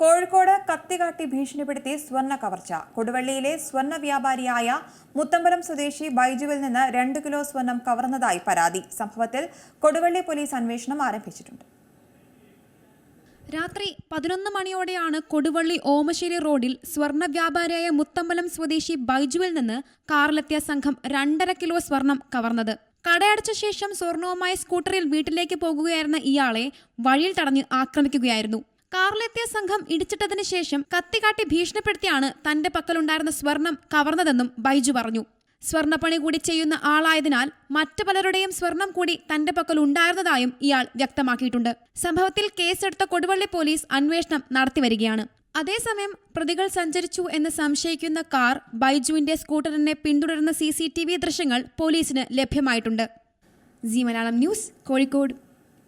കോഴിക്കോട് കത്തികാട്ടി ഭീഷണിപ്പെടുത്തി സ്വർണ കവർച്ച. കൊടുവള്ളിയിലെ സ്വർണ വ്യാപാരിയായ മുത്തമ്പലം സ്വദേശി ബൈജുവിൽ നിന്ന് രണ്ട് കിലോ സ്വർണം കവർന്നതായി പരാതി. സംഭവത്തിൽ കൊടുവള്ളി പോലീസ് അന്വേഷണം ആരംഭിച്ചിട്ടുണ്ട്. രാത്രി പതിനൊന്ന് മണിയോടെയാണ് കൊടുവള്ളി ഓമശ്ശേരി റോഡിൽ സ്വർണ വ്യാപാരിയായ മുത്തമ്പലം സ്വദേശി ബൈജുവിൽ നിന്ന് കാറിലെത്തിയ സംഘം രണ്ടര കിലോ സ്വർണം കവർന്നത്. കടയടച്ച ശേഷം സ്വർണവുമായി സ്കൂട്ടറിൽ വീട്ടിലേക്ക് പോകുകയായിരുന്ന ഇയാളെ വഴിയിൽ തടഞ്ഞ് ആക്രമിക്കുകയായിരുന്നു. കാറിലെത്തിയ സംഘം ഇടിച്ചിട്ടതിന് ശേഷം കത്തികാട്ടി ഭീഷണിപ്പെടുത്തിയാണ് തന്റെ പക്കലുണ്ടായിരുന്ന സ്വർണം കവർന്നതെന്നും ബൈജു പറഞ്ഞു. സ്വർണപ്പണി കൂടി ചെയ്യുന്ന ആളായതിനാൽ മറ്റു പലരുടെയും സ്വർണം കൂടി തന്റെ പക്കൽ ഉണ്ടായിരുന്നതായും ഇയാൾ വ്യക്തമാക്കിയിട്ടുണ്ട്. സംഭവത്തിൽ കേസെടുത്ത കൊടുവള്ളി പോലീസ് അന്വേഷണം നടത്തിവരികയാണ് അതേസമയം പ്രതികൾ സഞ്ചരിച്ചു എന്ന് സംശയിക്കുന്ന കാർ ബൈജുവിന്റെ സ്കൂട്ടറിനെ പിന്തുടരുന്ന സി ദൃശ്യങ്ങൾ പോലീസിന് ലഭ്യമായിട്ടുണ്ട്. G Malayalam news Kozhikode.